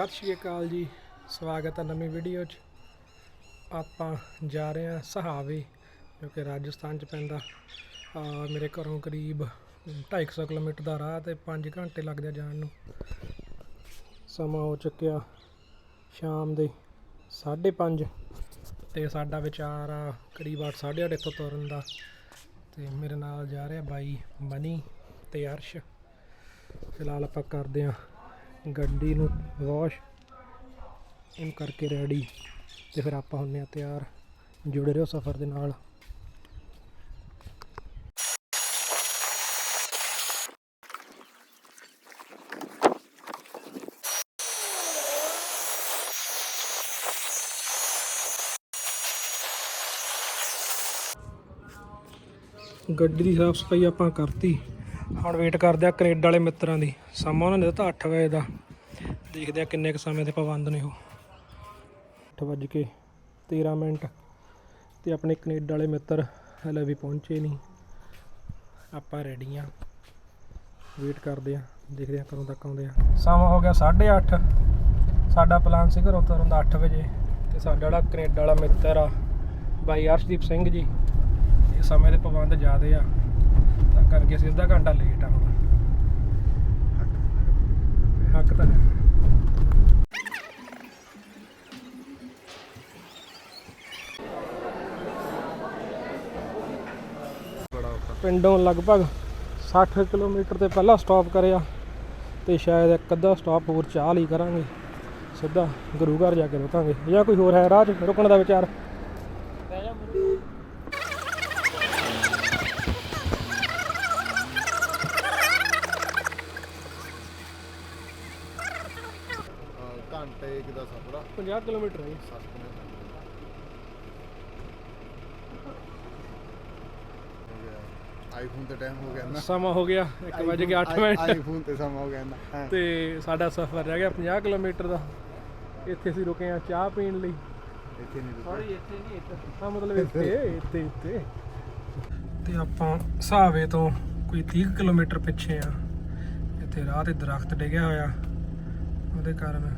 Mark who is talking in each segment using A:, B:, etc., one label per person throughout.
A: ਸਤਿ ਸ਼੍ਰੀ ਅਕਾਲ ਜੀ। ਸਵਾਗਤ ਹੈ ਨਵੀਂ ਵੀਡੀਓ 'ਚ। ਆਪਾਂ ਜਾ ਰਹੇ ਹਾਂ ਸਹਾਵੇ, ਜੋ ਕਿ ਰਾਜਸਥਾਨ 'ਚ ਪੈਂਦਾ। ਮੇਰੇ ਘਰੋਂ ਕਰੀਬ 250 ਕਿਲੋਮੀਟਰ ਦਾ ਰਾਹ ਤੇ 5 ਘੰਟੇ ਲੱਗਦੇ ਆ ਜਾਣ ਨੂੰ। ਸਮਾਂ ਹੋ ਚੁੱਕਿਆ ਸ਼ਾਮ ਦੇ 5:30 ਤੇ ਸਾਡਾ ਵਿਚਾਰ ਆ ਕਰੀਬ 8:30 ਇੱਥੋਂ ਤੁਰਨ ਦਾ। ਤੇ ਮੇਰੇ ਨਾਲ ਜਾ ਰਿਹਾ ਬਾਈ ਮਨੀ ਤੇ ਅਰਸ਼। ਫਿਲਹਾਲ ਆਪਾਂ ਕਰਦੇ ਆ ਗੱਡੀ ਨੂੰ ਵਾਸ਼ ਇਹਨੂੰ ਕਰਕੇ ਰੈਡੀ ਤੇ ਫਿਰ ਆਪਾਂ ਹੁੰਨੇ ਆ ਤਿਆਰ। ਜੁੜੇ ਰਹੋ ਸਫ਼ਰ ਦੇ ਨਾਲ। ਗੱਡੀ ਦੀ ਸਾਫ਼ ਸਫ਼ਾਈ ਆਪਾਂ ਕਰਤੀ। ਹੁਣ ਵੇਟ ਕਰਦੇ ਆ ਕੈਨੇਡਾ ਵਾਲੇ ਮਿੱਤਰਾਂ ਦੀ। ਸਮਾਂ ਉਹਨਾਂ ਨੇ ਦਿੱਤਾ 8 ਵਜੇ ਦਾ। ਦੇਖਦੇ ਆ ਕਿੰਨੇ ਕੁ ਸਮੇਂ ਦੇ ਪਾਬੰਦ ਨੇ ਉਹ। 8 ਵੱਜ ਕੇ 13 ਮਿੰਟ ਤੇ ਆਪਣੇ ਕੈਨੇਡਾ ਵਾਲੇ ਮਿੱਤਰ ਹਲੇ ਵੀ ਪਹੁੰਚੇ ਨਹੀਂ। ਆਪਾਂ ਰੈਡੀ ਆ। ਵੇਟ ਕਰਦੇ ਆ। ਦੇਖਦੇ ਆ ਕਦੋਂ ਤੱਕ ਆਉਂਦੇ ਆ। ਸਮਾਂ ਹੋ ਗਿਆ 8:30 ਸਾਡਾ ਪਲਾਨ ਸੀ ਘਰੋਂ ਤੁਰਨ ਦਾ 8 ਵਜੇ ਤੇ ਸਾਡਾ ਜਿਹੜਾ ਕੈਨੇਡਾ ਵਾਲਾ ਮਿੱਤਰ ਆ, ਬਾਈ ਅਰਸ਼ਦੀਪ ਸਿੰਘ ਜੀ, ਇਹ ਸਮੇਂ ਦੇ ਪਾਬੰਦ ਜ਼ਿਆਦੇ ਆ। ਤਾਂ ਕਰਕੇ ਅਸੀਂ ਅੱਧਾ ਘੰਟਾ ਲੇਟ ਆ ਹੁਣ। ਹੱਕ ਤਾਂ ਹੈ। ਪਿੰਡੋਂ ਲਗਭਗ 60 ਕਿਲੋਮੀਟਰ ਤੇ ਪਹਿਲਾਂ ਸਟਾਪ ਕਰਿਆ ਤੇ ਸ਼ਾਇਦ ਇੱਕ ਅੱਧਾ ਸਟਾਪ ਹੋਰ ਚਾਹ ਲਈ ਕਰਾਂਗੇ। ਸਿੱਧਾ ਗੁਰੂ ਘਰ ਜਾ ਕੇ ਰੁਕਾਂਗੇ ਜਾਂ ਕੋਈ ਹੋਰ ਹੈ ਰਾਹ 'ਚ ਰੁਕਣ ਦਾ ਵਿਚਾਰ। ਪੰਜਾਹ ਕਿਲੋਮੀਟਰ ਹੈ
B: ਆਈਫੋਨ ਤੇ ਟਾਈਮ ਹੋ ਗਿਆ ਨਾ।
A: ਸਮਾਂ ਹੋ ਗਿਆ 1 ਵਜੇ ਕੇ 8 ਮਿੰਟ।
B: ਆਈਫੋਨ ਤੇ ਸਮਾਂ ਹੋ ਗਿਆ ਨਾ।
A: ਤੇ ਸਾਡਾ ਸਫ਼ਰ ਰਹਿ ਗਿਆ 50 ਕਿਲੋਮੀਟਰ ਦਾ। ਇੱਥੇ ਅਸੀਂ ਰੁਕੇ ਆ ਚਾਹ ਪੀਣ ਲਈ।
B: ਇੱਥੇ ਨਹੀਂ
A: ਰੁਕਿਆ ਆ ਮਤਲਬ ਇੱਥੇ ਇੱਥੇ ਇੱਥੇ। ਤੇ ਆਪਾਂ ਸਾਵੇ ਤੋਂ ਕੋਈ 30 ਕਿਲੋਮੀਟਰ ਪਿੱਛੇ ਆ। ਇੱਥੇ ਰਾਹ ਤੇ ਦਰਖਤ ਡਿੱਗਿਆ ਹੋਇਆ। ਉਹਦੇ ਕਾਰਨ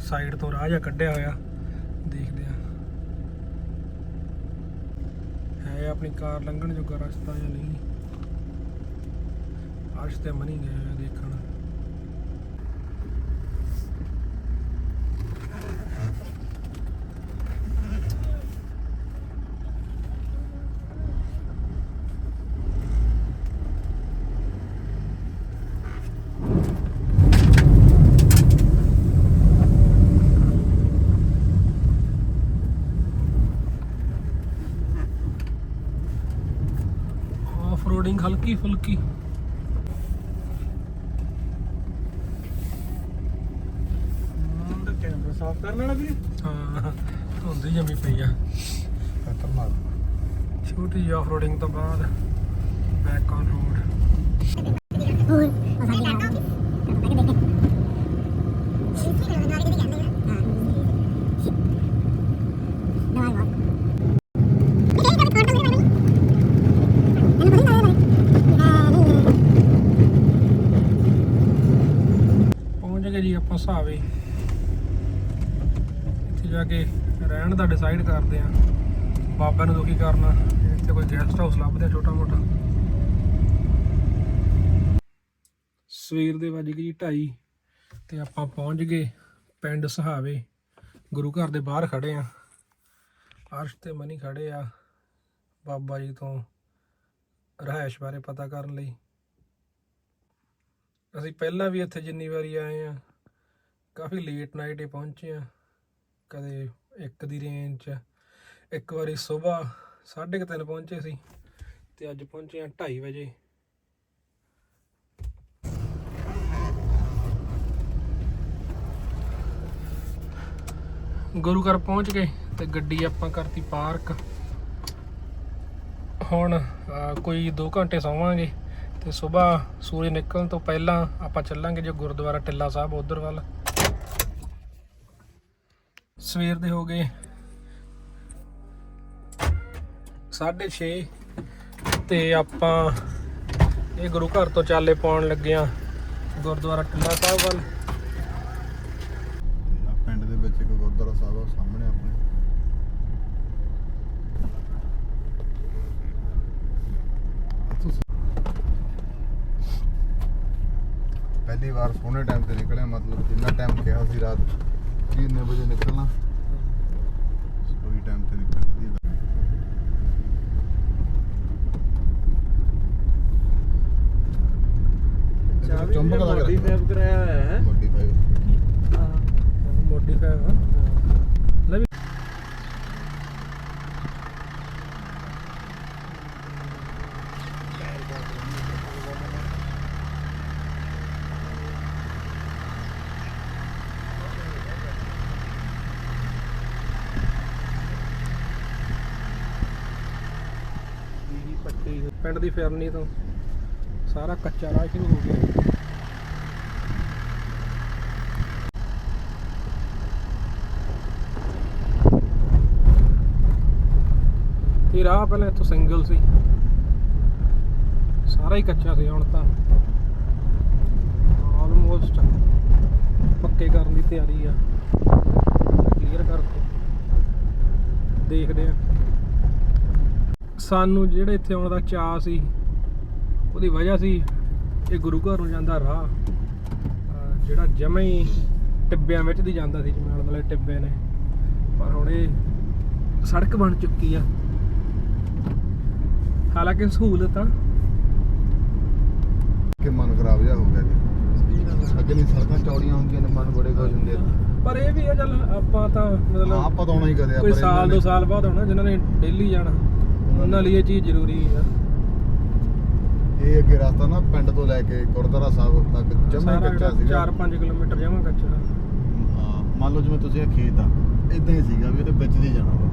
A: ਸਾਈਡ ਤੋਂ ਰਾਹ ਜਿਹਾ ਕੱਢਿਆ ਹੋਇਆ। ਦੇਖਦੇ ਆ ਹੈ ਆਪਣੀ ਕਾਰ ਲੰਘਣ ਜੋਗਾ ਰਸਤਾ ਜਾਂ ਨਹੀਂ? ਅੱਜ ਤੇ ਮਨੀ ਗਏ ਹੋਏ ਆ ਦੇਖਣ ਆਫ ਰੋਡਿੰਗ ਹਲਕੀ ਫੁਲਕੀ
B: ਕੈਮਰਾ ਸਾਫ਼ ਕਰਨ ਵਾਲਾ ਵੀ
A: ਹਾਂ। ਧੁੰਦ ਹੀ ਜੰਮੀ ਪਈ ਆ।
B: ਖਤਰਨਾਕ।
A: ਛੋਟੀ ਜਿਹੀ ਆਫ ਰੋਡਿੰਗ ਤੋਂ ਬਾਅਦ ਬੈਕ ਔਨ ਰੋਡ ਬੱਸ ਆਵੇ ਇੱਥੇ ਜਾ ਕੇ ਰਹਿਣ ਦਾ ਡਿਸਾਈਡ ਕਰਦੇ ਆ। ਬਾਬਾ ਨੂੰ ਦੁਖੀ ਕਰਨਾ, ਇੱਥੇ ਕੋਈ ਗੈਸਟ ਹਾਊਸ ਲੱਭਦੇ ਛੋਟਾ ਮੋਟਾ ਸਵੇਰ ਦੇ ਵੱਜ ਗਈ ਢਾਈ, ਤੇ ਆਪਾਂ ਪਹੁੰਚ ਗਏ ਪਿੰਡ ਸਹਾਵੇ। ਗੁਰੂ ਘਰ ਦੇ ਬਾਹਰ ਖੜੇ ਆ। ਅਰਸ਼ ਤੇ ਮਨੀ ਖੜੇ ਆ, ਬਾਬਾ ਜੀ ਤੋਂ ਰਹਿائش ਬਾਰੇ ਪਤਾ ਕਰਨ ਲਈ। ਅਸੀਂ ਪਹਿਲਾਂ ਵੀ ਇੱਥੇ ਜਿੰਨੀ ਵਾਰੀ ਆਏ ਆ ਕਾਫੀ ਲੇਟ ਨਾਈਟ ਹੀ ਪਹੁੰਚੇ ਆ। ਕਦੇ ਇੱਕ ਦੀ ਰੇਂਜ ਚ ਇੱਕ ਵਾਰੀ ਸਵੇਰ 3:30 ਪਹੁੰਚੇ ਸੀ ਤੇ ਅੱਜ ਪਹੁੰਚੇ ਆ 2:30 ਵਜੇ। ਗੁਰੂ ਘਰ ਪਹੁੰਚ ਗਏ ਤੇ ਗੱਡੀ ਆਪਾਂ ਕਰਤੀ ਪਾਰਕ ਹੁਣ ਕੋਈ 2 ਘੰਟੇ ਸੌਵਾਂਗੇ ਤੇ ਸਵੇਰ ਸੂਰਜ ਨਿਕਲਣ ਤੋਂ ਪਹਿਲਾਂ ਆਪਾਂ ਚੱਲਾਂਗੇ ਜੋ ਗੁਰਦੁਆਰਾ ਟਿੱਲਾ ਸਾਹਿਬ ਉਧਰ ਵੱਲ। ਸਵੇਰ ਦੇ ਹੋ ਗਏ। 6:30 ਤੇ ਆਪਾਂ ਇਹ ਗੁਰੂ ਘਰ ਤੋਂ ਚਾਲੇ ਪਾਉਣ ਲੱਗੇ ਆ ਗੁਰਦੁਆਰਾ ਟਿੱਲਾ ਸਾਹਿਬ ਵੱਲ।
B: ਵਿੱਚ ਇੱਕ ਗੁਰਦੁਆਰਾ ਸਾਹਿਬ ਆ ਸਾਹਮਣੇ ਆਪਣੇ। ਪਹਿਲੀ ਵਾਰ ਸੋਹਣੇ ਟਾਈਮ ਤੇ ਨਿਕਲਿਆ ਮਤਲਬ ਜਿੰਨਾ ਟਾਈਮ ਕਿਹਾ ਸੀ ਰਾਤ। ਕਿ ਇੰਨੇ ਵਜੇ ਨਿਕਲਣਾ? ਉਹੀ ਟਾਈਮ ਤੇ ਨਿਕਲ ਵਧੀਆ ਗੱਲ।
A: ਚਾਬੀ
B: ਚੁੰਬਕ ਦਾ
C: ਮੋਦੀ
B: ਕਰਾਇਆ
C: ਸਾਹਿਬ ਕਰਾਇਆ ਹੋਇਆ ਹੈ।
B: ਮੋਡੀਫਾਈ
A: ਮੋਡੀਫਾਈ ਹਾਂ ਲੈ ਵੀ
C: ਇਹੀ ਪੱਟੀ
A: ਪਿੰਡ ਦੀ ਫਿਰਨੀ ਤੋਂ ਸਾਰਾ ਕੱਚਾ ਰਾਹ ਸ਼ੁਰੂ ਹੋ ਗਿਆ। ਇਹ ਰਾਹ ਪਹਿਲਾਂ ਇੱਥੋਂ ਸਿੰਗਲ ਸੀ। ਸਾਰਾ ਹੀ ਕੱਚਾ ਸੀ ਹੁਣ ਤਾਂ। ਆਲਮੋਸਟ ਪੱਕੇ ਕਰਨ ਦੀ ਤਿਆਰੀ ਆ। ਕਲੀਅਰ ਕਰਕੇ ਦੇਖਦੇ ਆ। ਸਾਨੂੰ ਜਿਹੜੇ ਇੱਥੇ ਆਉਣ ਦਾ ਚਾਅ ਸੀ ਉਹਦੀ ਵਜ੍ਹਾ ਸੀ ਇਹ ਗੁਰੂ ਘਰ ਨੂੰ ਜਾਂਦਾ ਰਾਹ ਜਿਹੜਾ ਜਮੇ ਹੀ ਟਿੱਬਿਆਂ ਵਿੱਚ ਦੀ ਜਾਂਦਾ ਸੀ ਜਿਵੇਂ ਦੁਆਲੇ ਟਿੱਬੇ ਨੇ। ਪਰ ਹੁਣ ਇਹ ਸੜਕ ਬਣ ਚੁੱਕੀ ਆ। ਹਾਲਾਂਕਿ ਸਹੂਲਤ ਆ
B: ਕਿ ਮਨ ਖਰਾਬ ਜਿਹਾ ਹੋ ਗਿਆ ਜੀ। ਅੱਗੇ ਨਹੀਂ ਸੜਕਾਂ ਚੌੜੀਆਂ ਹੁੰਦੀਆਂ ਨੇ ਮਨ ਬੜੇ ਖੁਸ਼ ਹੁੰਦੇ ਆ।
A: ਪਰ ਇਹ ਵੀ ਆ ਚੱਲ ਆਪਾਂ ਤਾਂ ਮਤਲਬ
B: ਆਪਾਂ ਤਾਂ ਆਉਣਾ ਹੀ ਕਰਿਆ
A: ਕੋਈ ਸਾਲ ਦੋ ਸਾਲ ਬਾਅਦ ਆਉਣਾ ਜਿਨ੍ਹਾਂ ਨੇ ਡੇਲੀ ਜਾਣਾ। ਉਹਨਾਂ ਲਈ ਇਹ ਚੀਜ਼ ਜ਼ਰੂਰੀ ਆ।
B: ਇਹ ਅੱਗੇ ਰਸਤਾ ਨਾ ਪਿੰਡ ਤੋਂ ਲੈ ਕੇ ਗੁਰਦੁਆਰਾ ਸਾਹਿਬ ਤੱਕ ਜਮਾ
A: ਸਾਰਾ
B: ਕੱਚਾ ਸੀਗਾ।
A: 4-5 ਕਿਲੋਮੀਟਰ ਜਮਾ ਕੱਚਾ।
B: ਹਾਂ ਮੰਨ ਲਓ ਜਿਵੇਂ ਤੁਸੀਂ ਇਹ ਖੇਤ ਆ ਇਦਾਂ ਹੀ ਸੀਗਾ ਵੀ ਉਹਦੇ ਵਿੱਚ ਦੀ ਜਾਣਾ ਵਾ।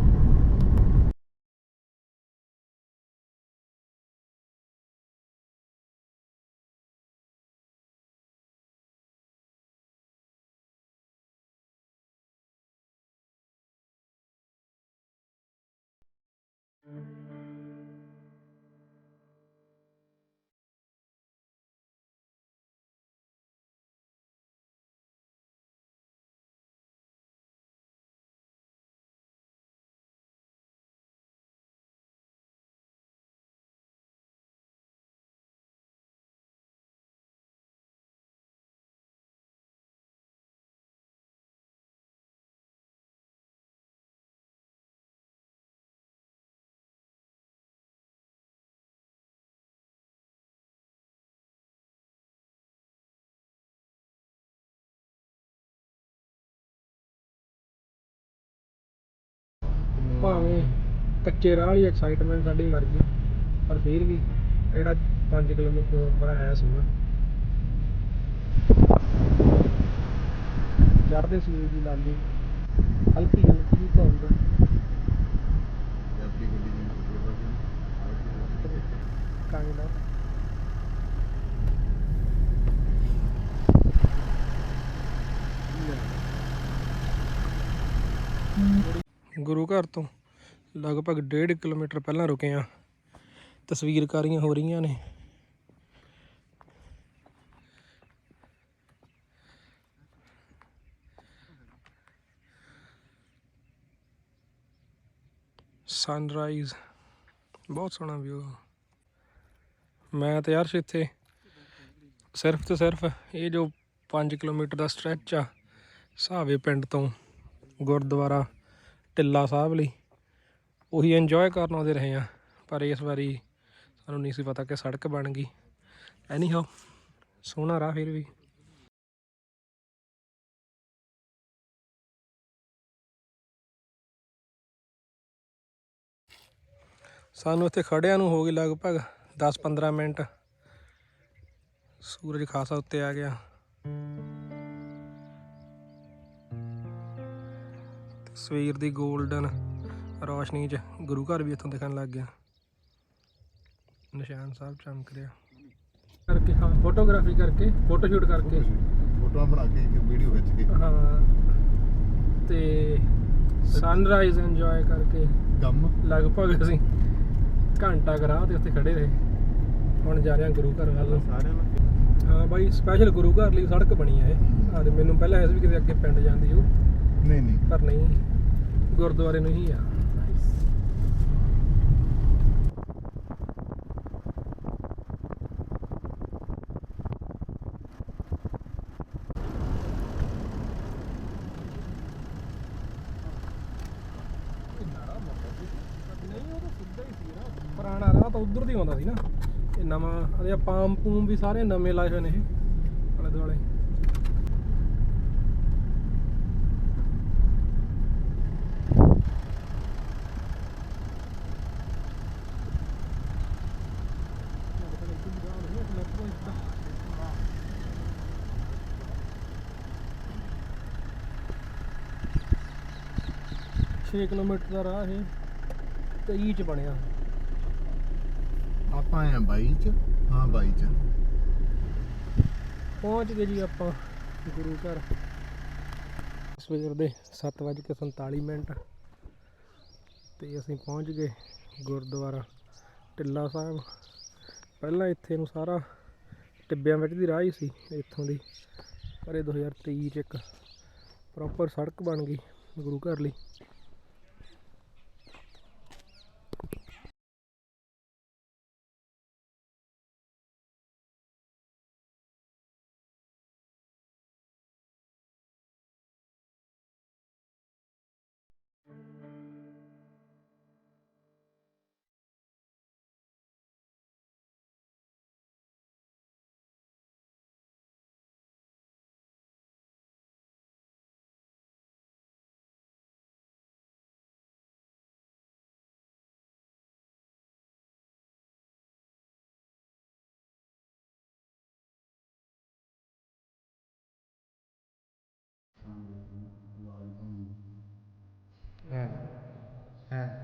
A: ਭਾਵੇਂ ਕੱਚੇ ਰਾਹ ਵਾਲੀ ਐਕਸਾਈਟਮੈਂਟ ਸਾਡੀ ਮਰ ਗਈ ਪਰ ਫਿਰ ਵੀ ਜਿਹੜਾ 5 ਕਿਲੋਮੀਟਰ ਬਣਾਇਆ ਸੀ ਨਾ ਚੜ੍ਹਦੇ ਸੂਰਜ ਦੀ ਲਾਲੀ ਹਲਕੀ ਹਲਕੀ ਧੁੰਦ।
B: ਦੀ
A: ਆਫ ਗੁਰੂ ਘਰ ਤੋਂ ਲਗਭਗ 1.5 ਕਿਲੋਮੀਟਰ ਪਹਿਲਾਂ ਰੁਕੇ ਆ। ਤਸਵੀਰਕਾਰੀਆਂ ਹੋ ਰਹੀਆਂ ਨੇ। ਸਨਰਾਈਜ਼ ਬਹੁਤ ਸੋਹਣਾ ਵਿਊ ਮੈਂ ਤੇ ਯਾਰ ਇੱਥੇ। ਸਿਰਫ ਤੇ ਸਿਰਫ ਇਹ ਜੋ 5 ਕਿਲੋਮੀਟਰ ਦਾ ਸਟ੍ਰੈਚ ਆ, ਸਾਵੇ ਪਿੰਡ ਤੋਂ ਗੁਰਦੁਆਰਾ ਟਿੱਲਾ ਸਾਹਿਬ ਲਈ। ਉਹੀ ਇੰਜੋਏ ਕਰਨ ਆਉਂਦੇ ਰਹੇ ਆ ਪਰ ਇਸ ਵਾਰੀ ਸਾਨੂੰ ਨਹੀਂ ਸੀ ਪਤਾ ਕਿ ਸੜਕ ਬਣ ਗਈ। ਐਨੀ ਹਾਓ ਸੋਹਣਾ ਰਾਹ ਫਿਰ ਵੀ। ਸਾਨੂੰ ਇੱਥੇ ਖੜਿਆਂ ਨੂੰ ਹੋ ਗਈ ਲਗਭਗ 10-15 ਮਿੰਟ। ਸੂਰਜ ਖਾਸਾ ਉੱਤੇ ਆ ਗਿਆ। ਤਸਵੀਰ ਦੀ 골ਡਨ ਰੋਸ਼ਨੀ 'ਚ ਗੁਰੂ ਘਰ ਵੀ ਇੱਥੋਂ ਦਿਖਣ ਲੱਗ ਗਿਆ। ਨਿਸ਼ਾਨ ਸਾਹਿਬ ਚਮਕ ਰਿਹਾ। ਕਰਕੇ ਹਾਂ ਫੋਟੋਗ੍ਰਾਫੀ ਕਰਕੇ ਫੋਟੋ ਸ਼ੂਟ ਕਰਕੇ।
B: ਫੋਟੋਆਂ ਬਣਾ ਕੇ ਇੱਕ ਵੀਡੀਓ ਖਿੱਚ ਕੇ।
A: ਹਾਂ। ਤੇ ਸਨਰਾਈਜ਼ ਇੰਜੋਏ ਕਰਕੇ
B: ਕੰਮ
A: ਲਗਭਗ ਅਸੀਂ ਘੰਟਾ ਕੁ ਰਾਹ ਤੇ ਉੱਥੇ ਖੜੇ ਰਹੇ। ਹੁਣ ਜਾ ਰਹੇ ਹਾਂ ਗੁਰੂ ਘਰ ਵੱਲ। ਨੂੰ
C: ਸਾਰਿਆਂ ਨੂੰ।
A: ਹਾਂ ਬਾਈ ਸਪੈਸ਼ਲ ਗੁਰੂ ਘਰ ਲਈ ਸੜਕ ਬਣੀ ਹੈ ਇਹ। ਆ ਤੇ ਮੈਨੂੰ ਪਹਿਲਾਂ ਐਸ ਵੀ ਕਿਤੇ ਅੱਗੇ ਪਿੰਡ ਜਾਂਦੀ ਉਹ
B: ਨਹੀਂ ਨਹੀਂ।
A: ਪਰ ਨਹੀਂ ਗੁਰਦੁਆਰੇ ਨੂੰ ਹੀ ਆ ਪੁਰਾਣਾ ਰਾਹ ਤਾਂ ਉਧਰ ਦੀ ਆਉਂਦਾ ਸੀ ਨਾ ਇਹ ਨਵਾਂ ਪਾਮ ਪੂਮ ਵੀ ਸਾਰੇ ਨਵੇਂ ਲਾਏ ਹੋਏ ਨੇ ਇਹ, ਆਲੇ ਦੁਆਲੇ। ਛੇ ਕਿਲੋਮੀਟਰ ਦਾ ਰਾਹ ਇਹ 23 ਚ ਬਣਿਆ।
B: ਆਪਾਂ ਆਏ ਆ 22 ਚ। ਹਾਂ 22 ਚ।
A: ਪਹੁੰਚ ਗਏ ਜੀ ਆਪਾਂ ਗੁਰੂ ਘਰ। ਸਵੇਰ ਦੇ 7:47 ਮਿੰਟ। ਤੇ ਅਸੀਂ ਪਹੁੰਚ ਗਏ ਗੁਰਦੁਆਰਾ ਟਿੱਲਾ ਸਾਹਿਬ। ਪਹਿਲਾਂ ਇੱਥੇ ਨੂੰ ਸਾਰਾ ਟਿੱਬਿਆਂ ਵਿੱਚ ਦੀ ਰਾਹ ਹੀ ਸੀ ਇੱਥੋਂ ਦੀ। ਪਰ ਇਹ 2023 ਚ ਇੱਕ ਪ੍ਰੋਪਰ ਸੜਕ ਬਣ ਗਈ ਗੁਰੂ ਘਰ ਲਈ।
B: ਹੈ ਹੈ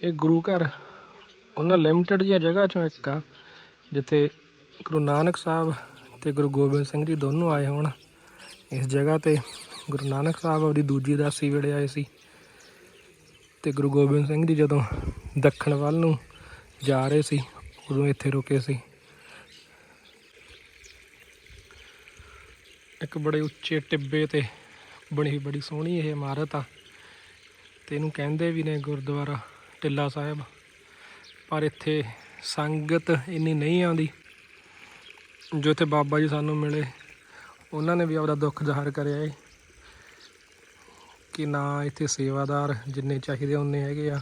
A: ਇਹ ਗੁਰੂ ਘਰ, ਉਹਨਾਂ ਲਿਮਟਿਡ ਜਿਹੀਆਂ ਜਗ੍ਹਾ ਚੋਂ ਇੱਕ ਆ, ਜਿੱਥੇ ਗੁਰੂ ਨਾਨਕ ਸਾਹਿਬ ਤੇ ਗੁਰੂ ਗੋਬਿੰਦ ਸਿੰਘ ਜੀ ਦੋਨੋਂ ਆਏ ਹੋਣ। ਇਸ ਜਗ੍ਹਾ ਤੇ ਗੁਰੂ ਨਾਨਕ ਸਾਹਿਬ ਆਪਣੀ ਦੂਜੀ ਦਾਸੀ ਵੇਲੇ ਆਏ ਸੀ ਤੇ ਗੁਰੂ ਗੋਬਿੰਦ ਸਿੰਘ ਜੀ ਜਦੋਂ ਦੱਖਣ ਵੱਲ ਨੂੰ ਜਾ ਰਹੇ ਸੀ, ਉਦੋਂ ਇੱਥੇ ਰੁਕੇ ਸੀ। ਇੱਕ ਬੜੇ ਉੱਚੇ ਟਿੱਬੇ ਤੇ ਬਣੀ ਬੜੀ ਸੋਹਣੀ ਇਹ ਇਮਾਰਤ ਆ, ਤੇ ਇਹਨੂੰ ਕਹਿੰਦੇ ਵੀ ਨੇ ਗੁਰਦੁਆਰਾ। ਟਿੱਲਾ ਸਾਹਿਬ। ਪਰ ਇੱਥੇ ਸੰਗਤ ਇੰਨੀ ਨਹੀਂ ਆਉਂਦੀ, ਜੋ ਇੱਥੇ ਬਾਬਾ ਜੀ ਸਾਨੂੰ ਮਿਲੇ। ਉਹਨਾਂ ਨੇ ਵੀ ਆਪਦਾ ਦੁੱਖ ਜ਼ਾਹਰ ਕਰਿਆ ਏ ਕਿ ਨਾ ਇੱਥੇ ਸੇਵਾਦਾਰ ਜਿੰਨੇ ਚਾਹੀਦੇ ਉਨੇ ਹੈਗੇ ਆ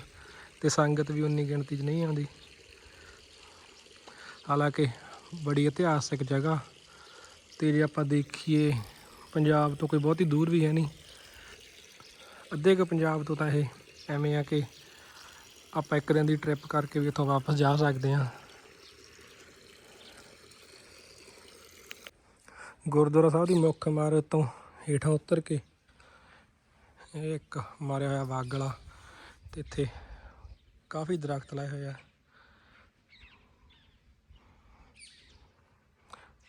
A: ਤੇ ਸੰਗਤ ਵੀ ਉਨੀ ਗਿਣਤੀ 'ਚ ਨਹੀਂ ਆਉਂਦੀ। ਹਾਲਾਂਕਿ ਬੜੀ ਇਤਿਹਾਸਕ ਜਗ੍ਹਾ ਤੇ ਜੇ ਆਪਾਂ ਦੇਖੀਏ, ਪੰਜਾਬ ਤੋਂ ਕੋਈ ਬਹੁਤੀ ਦੂਰ ਵੀ ਹੈ ਨਹੀਂ। ਅੱਧੇ ਕੁ ਪੰਜਾਬ ਤੋਂ ਤਾਂ ਇਹ ਐਵੇਂ ਆ ਕਿ ਆਪਾਂ ਇੱਕ ਦਿਨ ਦੀ ਟ੍ਰਿਪ ਕਰਕੇ ਵੀ ਇੱਥੋਂ ਵਾਪਸ ਜਾ ਸਕਦੇ ਹਾਂ। ਗੁਰਦੁਆਰਾ ਸਾਹਿਬ ਦੀ ਮੁੱਖ ਇਮਾਰਤ ਤੋਂ ਹੇਠਾਂ ਉਤਰ ਕੇ ਇਹ ਇੱਕ ਮਾਰਿਆ ਹੋਇਆ ਵਾਗਲਾ ਤੇ ਇੱਥੇ ਕਾਫੀ ਦਰਖਤ ਲਾਏ ਹੋਏ ਆ।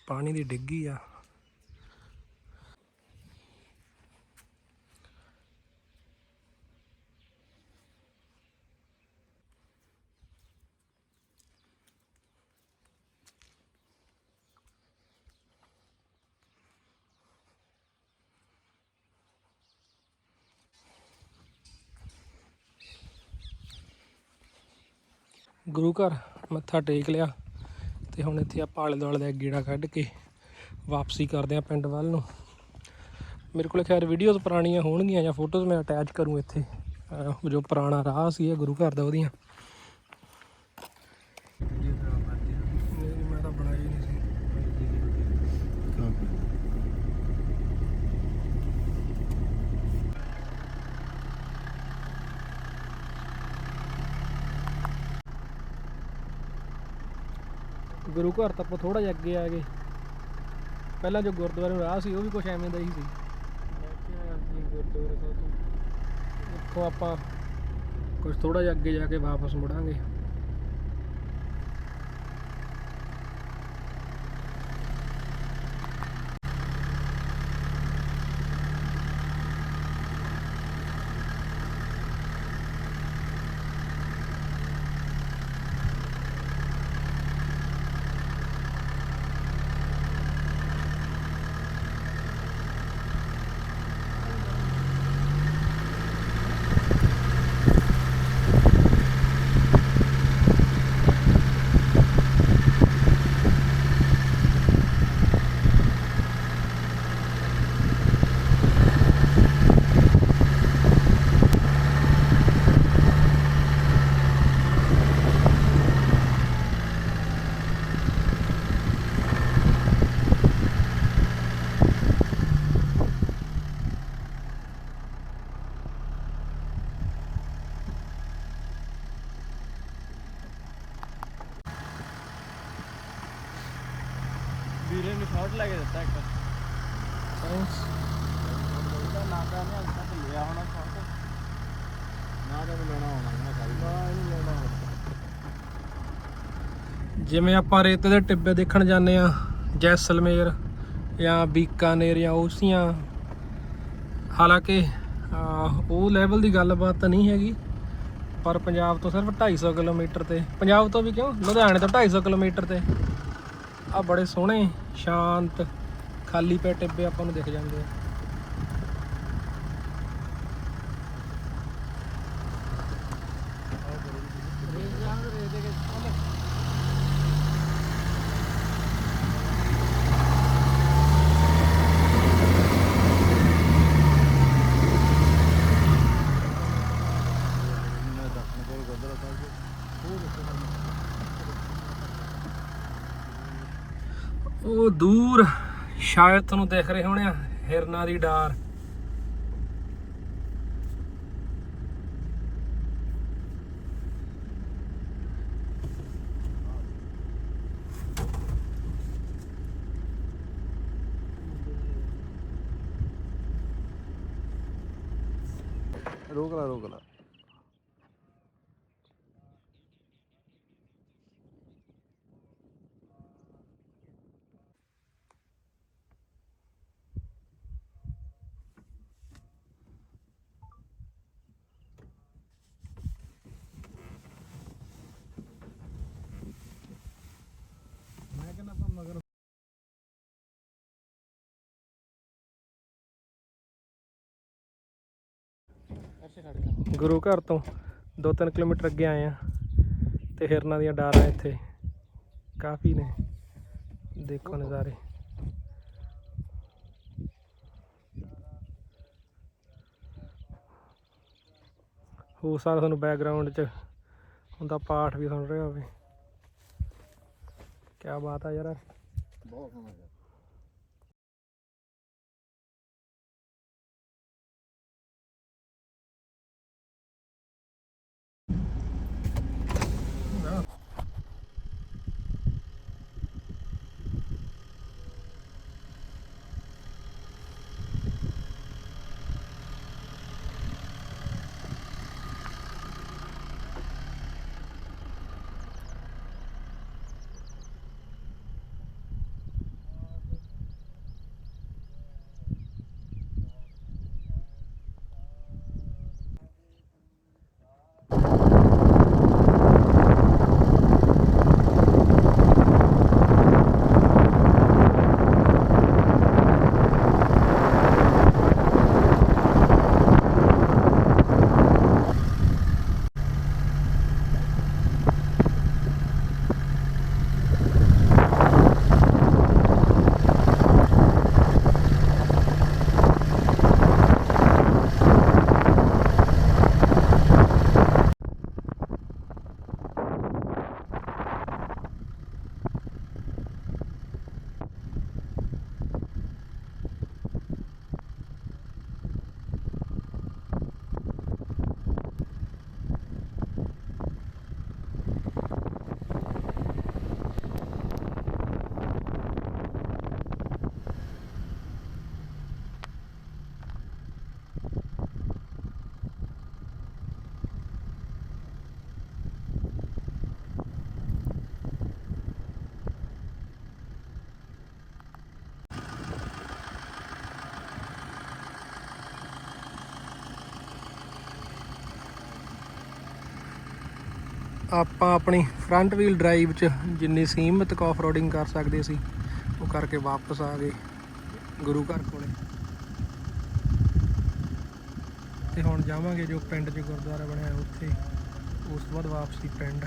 A: ਪਾਣੀ ਦੀ ਡਿੱਗੀ ਆ। ਗੁਰੂ ਘਰ, ਮੱਥਾ ਟੇਕ ਲਿਆ ਤੇ ਹੁਣ ਇੱਥੇ ਆਪਾਂ ਆਲੇ ਦੁਆਲੇ ਦਾ ਗੇੜਾ ਕੱਢ ਕੇ ਵਾਪਸੀ ਕਰਦੇ ਆ ਪਿੰਡ ਵੱਲ ਨੂੰ। ਮੇਰੇ ਕੋਲ ਖੈਰ ਵੀਡੀਓਜ਼ ਪੁਰਾਣੀਆਂ ਹੋਣਗੀਆਂ ਜਾਂ ਫੋਟੋਜ਼ ਮੈਂ ਅਟੈਚ ਕਰੂੰ ਇੱਥੇ। ਜੋ ਪੁਰਾਣਾ ਰਾਹ ਸੀ ਇਹ ਗੁਰੂ ਘਰ ਦਾ ਉਹਦੀਆਂ ਨਹੀਂ ਮੈਂ ਤਾਂ ਬਣਾਈ ਨਹੀਂ ਸੀ ਗੁਰੂ ਘਰ ਤਾਂ ਆਪਾਂ ਥੋੜਾ ਜਿਹਾ ਅੱਗੇ ਆ ਗਏ। ਪਹਿਲਾਂ ਜੋ ਗੁਰਦੁਆਰੇ ਰਾਹ ਸੀ, ਉਹ ਵੀ ਕੁਝ ਐਵੇਂ ਦਾ ਹੀ ਸੀ। ਗੁਰਦੁਆਰੇ ਸਾਹਿਬ ਤੋਂ ਇੱਥੋਂ ਆਪਾਂ ਕੁਝ ਥੋੜਾ ਜਿਹਾ ਅੱਗੇ ਜਾ ਕੇ ਵਾਪਸ ਮੁੜਾਂਗੇ
C: ਵੀਰੇ ਨੇ ਸ਼ਾਟ ਲੈ ਕੇ ਦਿੱਤਾ ਇੱਕ।
A: ਸਾਇੰਸ
C: ਉਹਦਾ ਨਾਗਾ ਨੇ ਅੰਦਰ ਤੇ ਲਿਆ ਹੋਣਾ ਸ਼ਾਟ। ਨਾ ਤਾਂ ਲੈਣਾ ਹੋਣਾ ਨਾ ਸਾਰੀ ਨਾ। ਇਹ ਲੈਣਾ
A: ਜਿਵੇਂ ਆਪਾਂ ਰੇਤੇ ਦੇ ਟਿੱਬੇ ਦੇਖਣ ਜਾਂਦੇ ਆ ਜੈਸਲਮੇਰ ਜਾਂ ਬੀਕਾਨੇਰ ਜਾਂ ਉਸੀਆਂ ਹਾਲਾਂਕਿ ਉਹ ਲੈਵਲ ਦੀ ਗੱਲਬਾਤ ਤਾਂ ਨਹੀਂ ਹੈਗੀ ਪਰ ਪੰਜਾਬ ਤੋਂ ਸਿਰਫ 250 ਕਿਲੋਮੀਟਰ ਤੇ ਪੰਜਾਬ ਤੋਂ ਵੀ ਕਿਉਂ? ਲੁਧਿਆਣੇ ਤੋਂ 250 ਕਿਲੋਮੀਟਰ ਤੇ। ਆ ਬੜੇ ਸੋਹਣੇ ਸ਼ਾਂਤ ਖਾਲੀ ਪੈ ਟਿੱਬੇ ਆਪਾਂ ਨੂੰ ਦਿਖ ਜਾਂਦੇ ਆ। ਸ਼ਾਇਦ ਤੁਹਾਨੂੰ ਦਿਖ ਰਹੇ ਹੋਣੇ ਆ ਹਿਰਨਾਂ ਦੀ ਡਾਰ। ਗੁਰੂ ਘਰ ਤੋਂ 2-3 ਕਿਲੋਮੀਟਰ ਅੱਗੇ ਆਏ ਆ ਤੇ ਹਿਰਨਾਂ ਦੀਆਂ ਡਾਰਾਂ ਇੱਥੇ ਕਾਫੀ ਨੇ। ਦੇਖੋ ਨਜ਼ਾਰੇ। ਹੋ ਸਕਦਾ ਤੁਹਾਨੂੰ ਬੈਕਗ੍ਰਾਉਂਡ 'ਚ ਹੁੰਦਾ ਪਾਠ ਵੀ ਸੁਣ ਰਿਹਾ ਹੋਵੇ ਕੀ ਬਾਤ ਆ ਯਾਰ।
B: ਬਹੁਤ ਸੋਹਣਾ
A: ਆਪਾਂ ਆਪਣੀ ਫਰੰਟ ਵੀਲ ਡਰਾਈਵ 'ਚ ਜਿੰਨੀ ਸੀਮਤ ਆਫ ਰੋਡਿੰਗ ਕਰ ਸਕਦੇ ਸੀ, ਉਹ ਕਰਕੇ ਵਾਪਸ ਆ ਗਏ ਗੁਰੂ ਘਰ ਕੋਲੇ। ਤੇ ਹੁਣ ਜਾਵਾਂਗੇ ਜੋ ਪਿੰਡ 'ਚ ਗੁਰਦੁਆਰਾ ਬਣਿਆ ਉੱਥੇ, ਉਸ ਤੋਂ ਬਾਅਦ ਵਾਪਸੀ ਪਿੰਡ।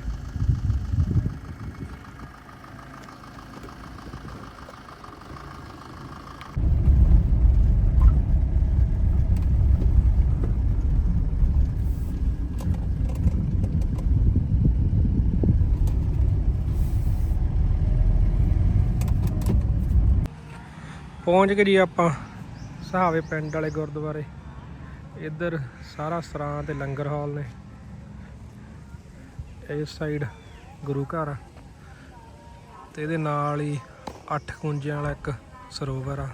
A: ਪਹੁੰਚ ਗਏ ਜੀ ਆਪਾਂ ਸਹਾਵੇ ਪਿੰਡ ਵਾਲੇ ਗੁਰਦੁਆਰੇ। ਇੱਧਰ ਸਾਰਾ ਸਰਾਂ ਤੇ ਲੰਗਰ ਹਾਲ ਨੇ। ਇਸ ਸਾਈਡ ਗੁਰੂ ਘਰ ਆ ਤੇ ਇਹਦੇ ਨਾਲ ਹੀ ਅੱਠ ਕੁੰਜਿਆਂ ਵਾਲਾ ਇੱਕ ਸਰੋਵਰ ਆ।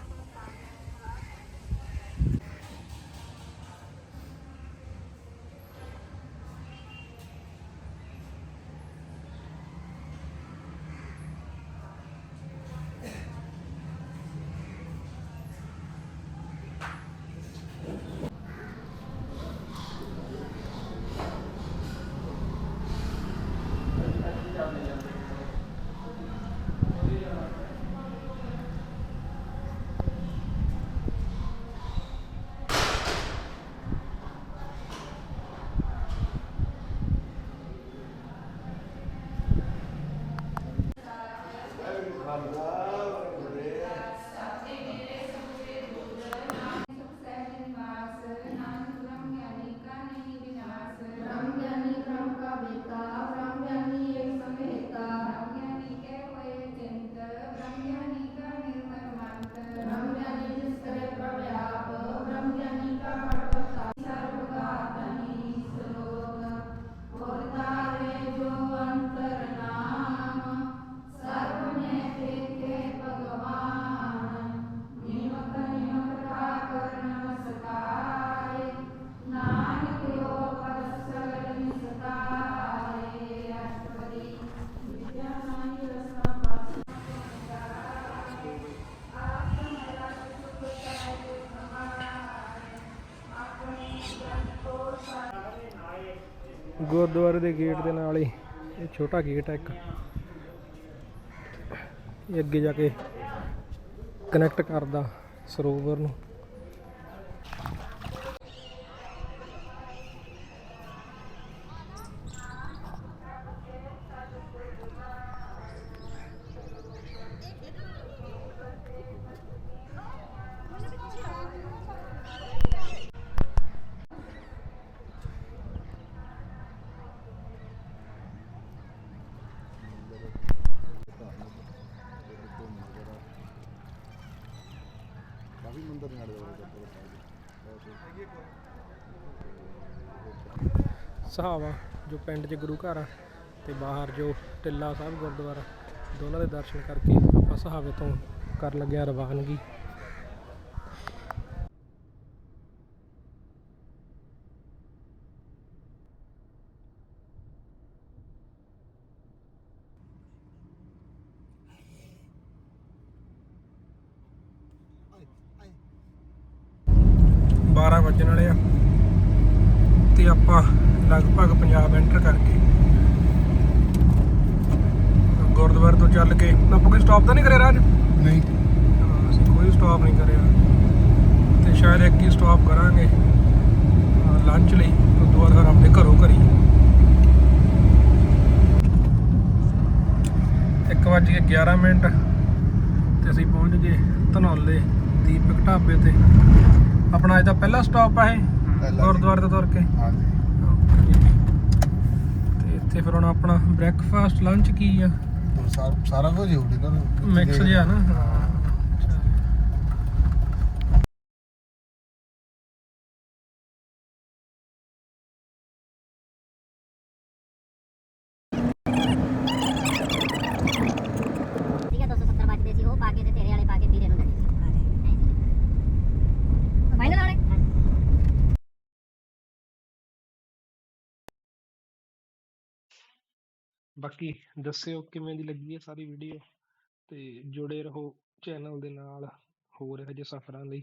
A: ਗੁਰਦੁਆਰੇ ਦੇ ਗੇਟ ਦੇ ਨਾਲ ਹੀ, ਇਹ ਛੋਟਾ ਗੇਟ ਹੈ ਇੱਕ। ਇਹ ਅੱਗੇ ਜਾ ਕੇ ਕਨੈਕਟ ਕਰਦਾ ਸਰੋਵਰ ਨੂੰ
B: ਕਾਫੀ ਮੰਦਰ ਨੇ ਆਲੇ ਦੁਆਲੇ ਗੁਰਦੁਆਰਾ
A: ਸਹਾਵਾ ਜੋ ਪਿੰਡ 'ਚ ਗੁਰੂ ਘਰ ਆ ਤੇ ਬਾਹਰ ਜੋ ਟਿੱਲਾ ਸਾਹਿਬ ਗੁਰਦੁਆਰਾ, ਦੋਨਾਂ ਦੇ ਦਰਸ਼ਨ ਕਰਕੇ ਆਪਾਂ ਸਹਾਵੇ ਤੋਂ ਕਰਨ ਲੱਗਿਆ ਰਵਾਨਗੀ ਬਾਰਾਂ ਵੱਜਣ ਵਾਲੇ ਆ ਤੇ ਆਪਾਂ ਲਗਭਗ ਪੰਜਾਬ ਐਂਟਰ ਕਰਕੇ ਗੁਰਦੁਆਰੇ ਤੋਂ ਚੱਲ ਕੇ ਆਪਾਂ ਕੋਈ ਸਟਾਪ ਤਾਂ ਨਹੀਂ ਕਰਿਆ ਰਾਜ
B: ਨਹੀਂ
A: ਹਾਂ, ਅਸੀਂ ਕੋਈ ਸਟਾਪ ਨਹੀਂ ਕਰਿਆ ਤੇ ਸ਼ਾਇਦ ਇੱਕ ਹੀ ਸਟਾਪ ਕਰਾਂਗੇ ਲੰਚ ਲਈ ਉਸ ਤੋਂ ਬਾਅਦ ਫਿਰ ਆਪਣੇ ਘਰੋਂ ਘਰੀ ਇੱਕ ਵੱਜ ਕੇ 11 ਮਿੰਟ ਤੇ ਅਸੀਂ ਪਹੁੰਚ ਗਏ ਧਨੌਲੇ ਦੀਪਕ ਢਾਬੇ ਤੇ। ਆਪਣਾ ਅੱਜ ਦਾ ਪਹਿਲਾ ਸਟਾਪ ਆ ਇਹ। ਗੁਰਦੁਆਰੇ ਤੋਂ ਤੁਰ ਕੇ।
B: ਹਾਂਜੀ।
A: ਤੇ ਇੱਥੇ ਫਿਰ ਹੁਣ ਆਪਣਾ ਬ੍ਰੈਕਫਾਸਟ ਲੰਚ ਕੀ ਆ?
B: ਹੁਣ ਸਾਰ- ਕੁਝ ਹੀ ਹੋਊ ਨਾ।
A: ਮਿਕਸ ਜਿਹਾ ਨਾ। ਹਾਂ
D: ਠੀਕ ਹੈ 270 ਬਚਦੇ ਸੀ ਉਹ ਪਾ ਕੇ ਤੇ ਤੇਰੇ ਵਾਲੇ ਪਾ ਕੇ ਵੀਰੇ ਨੂੰ ਦੇ ਫਾਈਨਲ ਵਾਲੇ
A: ਬਾਕੀ ਦੱਸਿਓ ਕਿਵੇਂ ਦੀ ਲੱਗੀ ਹੈ ਸਾਰੀ ਵੀਡੀਓ ਤੇ ਜੁੜੇ ਰਹੋ ਚੈਨਲ ਦੇ ਨਾਲ ਹੋਰ ਇਹੋ ਜਿਹੇ ਸਫ਼ਰਾਂ ਲਈ।